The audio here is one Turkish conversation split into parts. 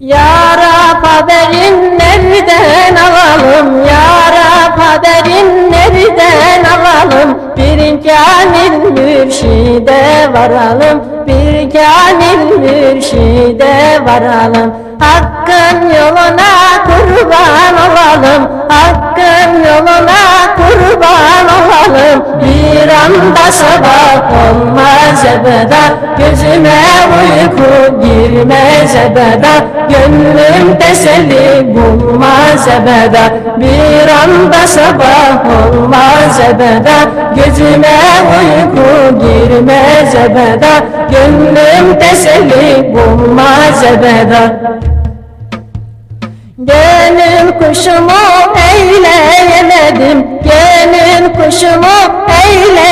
Ya Rab haberin nereden alalım? Ya Rab haberin nereden alalım? Bir kamil mürşide varalım. Bir kamil mürşide varalım. Hakkın yoluna kurban olalım. Hakkın yoluna kurban olalım. Bir anda sabah olmaz ebeda Gözüme uyku girmez ebeda Gönlüm teselli bulmaz ebeda Bir anda sabah olmaz ebeda Gözüme uyku girmez ebeda Gönlüm teselli bulmaz ebeda Gönül kuşumu eyleyemedim Gönül kuşumu Dünyaya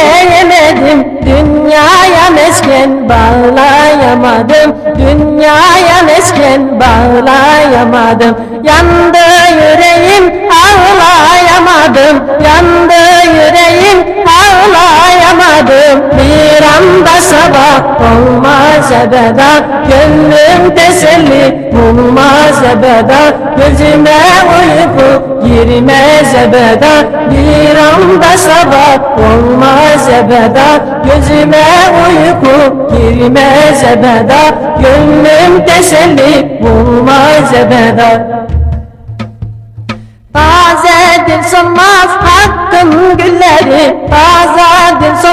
mesken bağlayamadım. Dünyaya mesken bağlayamadım. Yandı yüreğim ağlayamadım. Yandı ağlayamadım Bir anda sabah olmaz ebeda Gönlüm teselli bulmaz ebeda Gözüme uyku girmez ebeda Bir anda sabah olmaz ebeda Gözüme uyku girmez ebeda Gönlüm teselli bulmaz ebeda Tazedir solmaz hakkın gülleri. Tazedir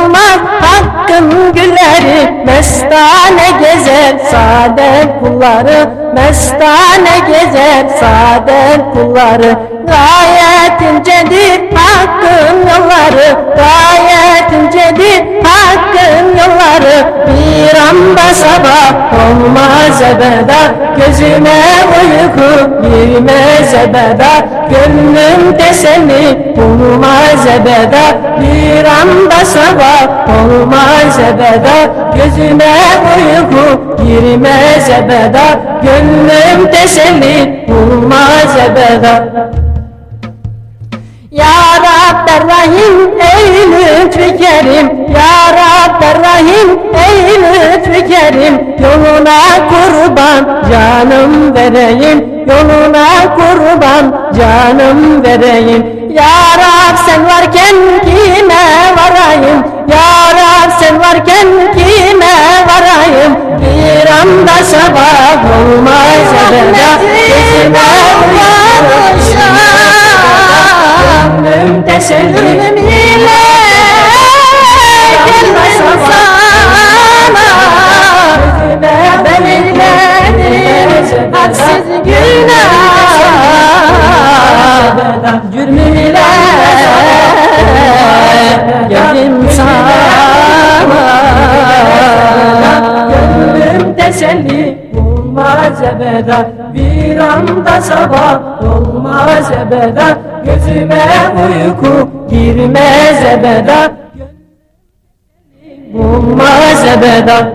solmaz hakkın gülleri Mestane gezer saadet kulları. Mestane gezer saadet kulları. Gayet incedir hakkın yolları. Gayet incedir hakkın yolları. Bir anda sabah olmaz ebeda Gözüme uyku girmez ebeda Gönlüm teselli bulmaz ebeda Bir anda sabah olmaz ebeda Gözüme uyku girmez ebeda Gönlüm teselli bulmaz ebeda ya Rab der Rahim ey lütfü kerim Ya Rab der Rahim kerim Yoluna kurban canım vereyim. Yoluna kurban canım vereyim. Ya Rab sen varken kime varayım? Ya Rab sen varken kime varayım? Bir anda sabah olmaz ebeda Gözüme uyanmışım Gönlüm teselli Teselli bulmaz ebeda. Bir anda sabah olmaz ebeda. Gözüme uyku girmez ebeda. Bulmaz ebeda